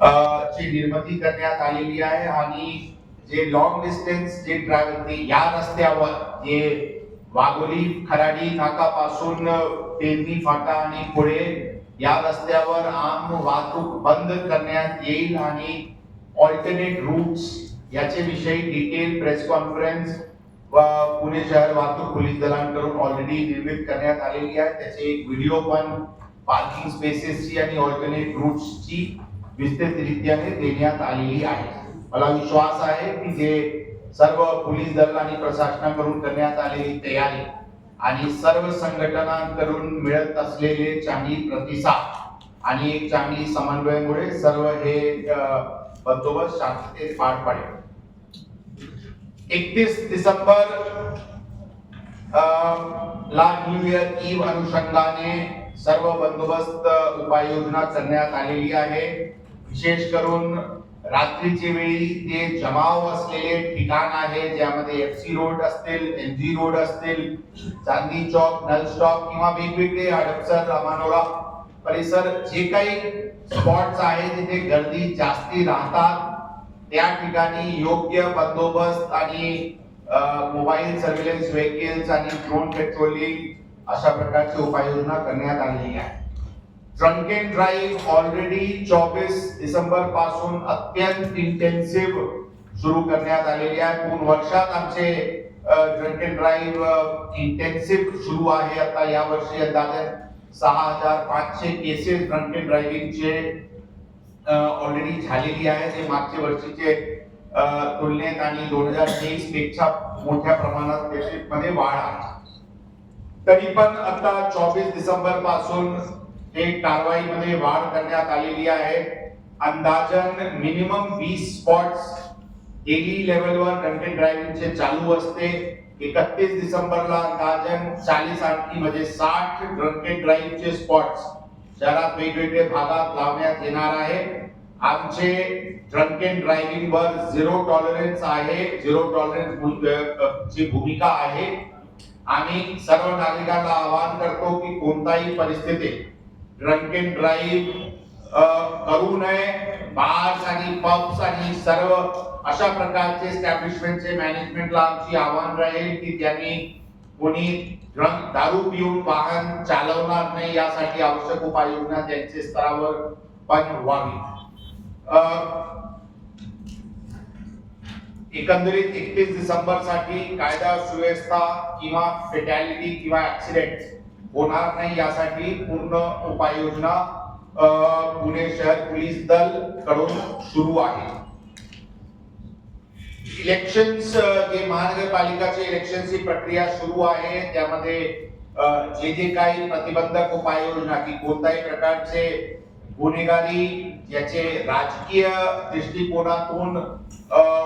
ची निर्मिती करण्यात आलेली आहे आणि जे लॉंग डिस्टन्स जे ट्रॅव्हल या रस्त्यावर जे वाघोली खराडी नाकापासून पेरणी फाटा आणि पुढे या रस्त्यावर आम वाहतूक बंद करण्यात येईल आणि ऑल्टरनेट रूट्स याचे विषयी डिटेल प्रेस कॉन्फरन्स व पुणे शहर वाहतूक पोलीस दलांकडून ऑलरेडी निर्मित करण्यात आलेली आहे. त्याचे एक व्हिडिओ पण पार्किंग स्पेसेसची आणि ऑल्टरनेट रूट्सची विस्तृतरित्याने देण्यात आलेली आहे. मला विश्वास आहे की जे सर्व पोलीस दल आणि प्रशासनाकडून करण्यात आलेली तयारी आणि सर्व संघटनांकडून मिळत असलेले चांगली प्रतिसाद आणि एक चांगली समन्वयामुळे सर्व हे बंदोबस्त शांततेत पार पडेल. एकतीस डिसेंबर ला न्यू इयर ईव अनुषंगाने सर्व बंदोबस्त उपाययोजना करण्यात आलेली आहे. विशेष करून रात्रीच्या वेळी ते जमाव असलेले ठिकाण आहे ज्यामध्ये एफ सी रोड असतील एम जी रोड असतील चांदी चौक नल स्टॉक किंवा वेगवेगळे हडपसर रामानोरा परिसर जे काही स्पॉट्स आहे जिथे गर्दी जास्ती राहतात त्या ठिकाणी योग्य बंदोबस्त आणि मोबाईल सर्व्हिलन्स व्हेकल्स आणि ड्रोन पेट्रोलिंग अशा प्रकारची उपाययोजना करण्यात आलेली आहे. ड्रंक अँड ड्राईव्ह ऑलरेडी चोवीस डिसेंबरपासून अत्यंत इंटेन्सिव्ह सुरू करण्यात आलेली आहे. पूर्ण वर्षात आमचे ड्रंक अँड ड्राईव्ह इंटेन्सिव्ह सुरू आहे. आता या वर्षी अंदाजे सहा हजार पाचशे केसेस ड्रंक अँड ड्रायव्हिंगचे ऑलरेडी झालेली आहे. ते मागच्या वर्षीचे तुलनेत आणि दोन हजार तेवीसपेक्षा मोठ्या प्रमाणात केसेसमध्ये वाढ आहे. तरी पण आता चोवीस डिसेंबरपासून ते कारवाईमध्ये वाढ करण्यात आलेली आहे. अंदाजन मिनिमम वीस स्पॉट्स डेली लेवलवर कंटेंट ड्रायव्हिंगचे चालू असते. एकतीस डिसेंबरला अंदाजन चाळीस आणखी म्हणजे साठ ड्रंकेट ड्राईव्हचे स्पॉट्स शहरात वेगवेगळे भागात लावण्यात येणार आहे. आमचे ड्रंकेन ड्रायव्हिंग वर झिरो टॉलरन्स आहे. झिरो टॉलरन्स ची भूमिका आहे. आम्ही सर्व नागरिकांना आवाहन करतो की कोणताही परिस्थितीत ड्रंक अँड ड्राईव्ह करू नये. बार्स आणि पब्स आणि सर्व अशा प्रकारचे एस्टॅब्लिशमेंटचे मॅनेजमेंटला आमची आव्हान राहील की त्यांनी कोणी ड्रंक दारू पिऊन वाहन चालवणार नाही यासाठी आवश्यक उपाययोजना त्यांचे स्तरावर पण व्हावी. एकंदरीत एकतीस डिसेंबरसाठी कायदा सुव्यवस्था किंवा फेटॅलिटी किंवा ऍक्सिडेंट होणार नाही यासाठी पूर्ण उपाययोजना पुणे शहर पोलीस दलकडून सुरू आहे. इलेक्शन्स जे महानगरपालिकाचे इलेक्शनची प्रक्रिया सुरू आहे त्यामध्ये जे जे काही प्रतिबंधक उपाययोजना की कोणत्याही प्रकारचे गुन्हेगारी याचे राजकीय दृष्टिकोनातून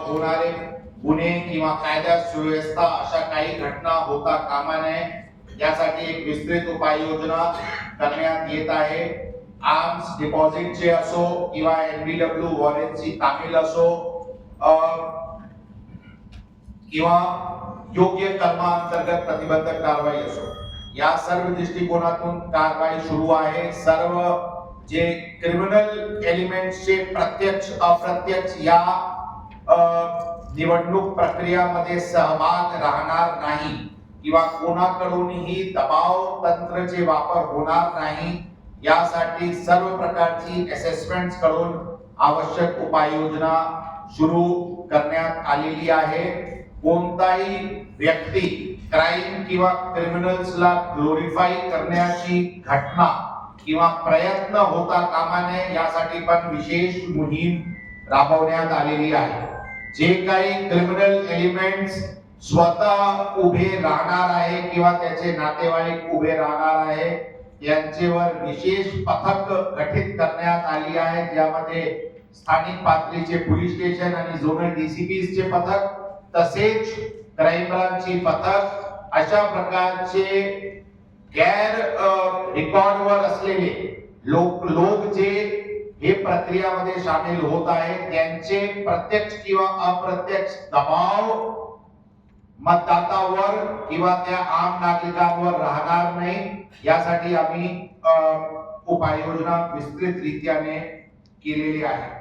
होणारे गुन्हे किंवा कायदा सुव्यवस्था अशा काही घटना होता कामा नये. यासाठी एक विस्तृत उपाययोजना करण्यात येत आहे. आर्म्स डिपॉझिटचे असो किंवा एनबीडब्ल्यू वॉलेटची तामील असो किंवा योग्य कलमांतर्गत प्रतिबंधक कारवाई असो या सर्व दृष्टिकोनातून कारवाई सुरू आहे. सर्व जे क्रिमिनल एलिमेंटचे प्रत्यक्ष अप्रत्यक्ष या निवडणूक प्रक्रियामध्ये सहभाग राहणार नाही. किंवा कोणाकडूनही दबाव तंत्रचे वापर होणार नाही यासाठी सर्व प्रकारची असेसमेंट करून आवश्यक उपाययोजना सुरू करण्यात आलेली आहे. कोणताही व्यक्ती क्राईम किंवा क्रिमिनल्सला ग्लोरीफाय करण्याची घटना किंवा प्रयत्न होता कामा नये यासाठी पण विशेष मोहीम राबवण्यात आलेली आहे. जे काही क्रिमिनल एलिमेंट्स स्वतः उभे राहणार आहे किंवा त्याचे नातेवाईक उभे राहणार आहे यांचेवर विशेष पथक गठीत करण्यात आली आहे. ज्यामध्ये स्थानिक पातळीचे पोलीस स्टेशन आणि झोनल डीसीपीचे पथक तसेच क्राईम ब्रांचची पथक अशा प्रकारचे गैर रेकॉर्डवर असलेले लोक लोक जे हे प्रक्रियामध्ये सामील होत आहेत त्यांचे प्रत्यक्ष किंवा अप्रत्यक्ष दबाव मतदातावर किंवा त्या आम नागरिकांवर राहणार नाही. यासाठी आम्ही उपाययोजना विस्तृत रित्याने केलेली आहे.